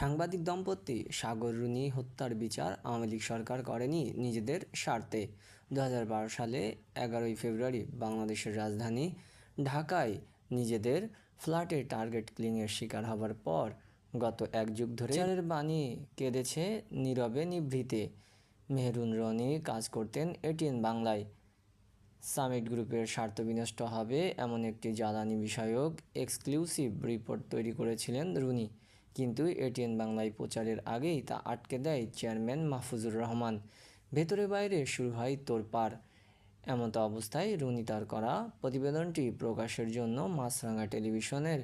সাংবাদিক দম্পতি সাগর রুনি হত্যার বিচার আওয়ামী লীগ সরকার করেনি নিজেদের স্বার্থে। দু হাজার বারো সালে এগারোই ফেব্রুয়ারি বাংলাদেশের রাজধানী ঢাকায় নিজেদের ফ্ল্যাটে টার্গেট কিলিংয়ের শিকার হবার পর গত এক যুগ ধরে বিচারের বাণী কেঁদেছে নীরবে নিভৃতে। মেহরুন রনি কাজ করতেন এটিএন বাংলায়। সামিট গ্রুপের স্বার্থ বিনষ্ট হবে এমন একটি জ্বালানি বিষয়ক এক্সক্লুসিভ রিপোর্ট তৈরি করেছিলেন রুনি। কিন্তু এটিএন বাংলায় প্রচারের আগেই তা আটকে দেয় চেয়ারম্যান মাহফুজুর রহমান। ভেতরে বাইরে শুরু হয় তোড়পাড়। এমতো অবস্থায় রুনি তার করা প্রতিবেদনটি প্রকাশের জন্য মাছরাঙা টেলিভিশনের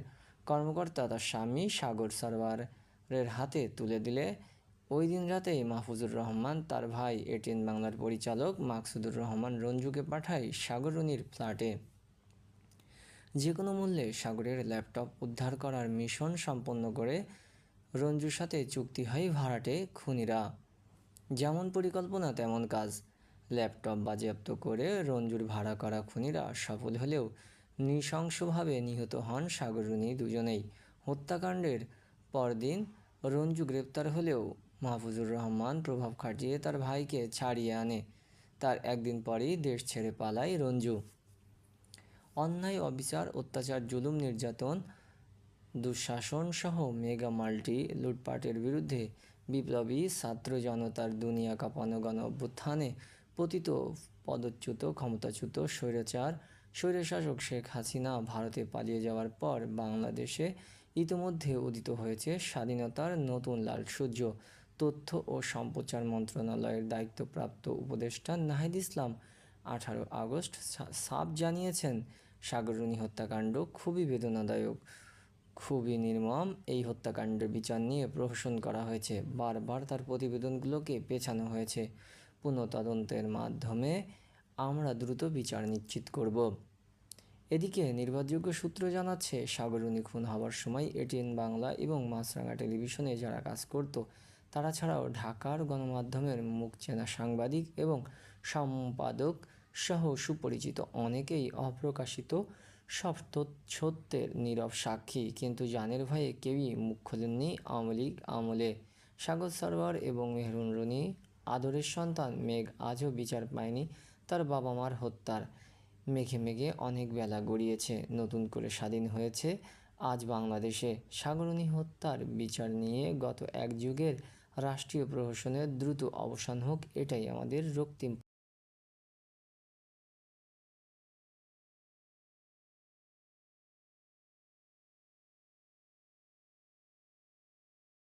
কর্মকর্তা তার স্বামী সাগর সারওয়ারের হাতে তুলে দিলে। ওই দিন রাতেই মাহফুজুর রহমান তার ভাই এটিএন বাংলার পরিচালক মাকসুদুর রহমান রঞ্জুকে পাঠায় সাগর রুনির ফ্ল্যাটে। যে কোনো মূল্যে সাগরের ল্যাপটপ উদ্ধার করার মিশন সম্পন্ন করে রঞ্জুর সাথে চুক্তি হয় ভাড়াটে খুনিরা। যেমন পরিকল্পনা, তেমন কাজ। ল্যাপটপ বাজেয়াপ্ত করে রঞ্জুর ভাড়া করা খুনিরা সফল হলেও নৃশংসভাবে নিহত হন সাগরুনি দুজনেই। হত্যাকাণ্ডের পরদিন রঞ্জু গ্রেপ্তার হলেও মাহফুজুর রহমান প্রভাব খাটিয়ে তার ভাইকে ছাড়িয়ে আনে। তার একদিন পরেই দেশ ছেড়ে পালায় রঞ্জু। অন্যায়, অবিচার, অত্যাচার, জুলুম, নির্যাতন দুঃশাসন সহ মেগা মাল্টি লুটপাটের বিরুদ্ধে বিপ্লবী ছাত্র জনতার দুনিয়া কাঁপানো গণ অভ্যুত্থানে পতিত পদচ্যুত, ক্ষমতাচ্যুত স্বৈরাচার, স্বৈরশাসক শেখ হাসিনা ভারতে পালিয়ে যাওয়ার পর বাংলাদেশে ইতোমধ্যে উদিত হয়েছে স্বাধীনতার নতুন লাল সূর্য। তথ্য ও সম্প্রচার মন্ত্রণালয়ের দায়িত্বপ্রাপ্ত উপদেষ্টা নাহিদ ইসলাম আঠারো আগস্ট সাফ জানিয়েছেন সাগররুনি হত্যাকাণ্ড খুবই বেদনাদায়ক। খুবই নির্মম। এই হত্যাকাণ্ডের বিচার নিয়ে প্রহসন করা হয়েছে। বারবার তার প্রতিবেদনগুলোকে পেছানো হয়েছে পুনঃতদন্তের মাধ্যমে। আমরা দ্রুত বিচার নিশ্চিত করব। এদিকে নির্ভরযোগ্য সূত্র জানাচ্ছে সাগরুনি খুন হওয়ার সময় এটিএন বাংলা এবং মাছরাঙা টেলিভিশনে যারা কাজ করত, তারা ছাড়াও ঢাকার গণমাধ্যমের মুখ চেনা সাংবাদিক এবং সম্পাদক সহ সুপরিচিত অনেকেই অপ্রকাশিত সব সত্যের নীরব সাক্ষী। কিন্তু জানের ভয়ে কেউই মুখ খোলেননি আওয়ামী লীগ আমলে। সাগর সরোয়ার এবং মেহরুন রনি, আদরের সন্তান মেঘ আজও বিচার পায়নি তার বাবা মার হত্যার। মেঘে মেঘে অনেক বেলা গড়িয়েছে, নতুন করে স্বাধীন হয়েছে আজ বাংলাদেশে। সাগরণী হত্যার বিচার নিয়ে গত এক যুগের রাষ্ট্রীয় প্রহসনের দ্রুত অবসান হোক, এটাই আমাদের রক্তিম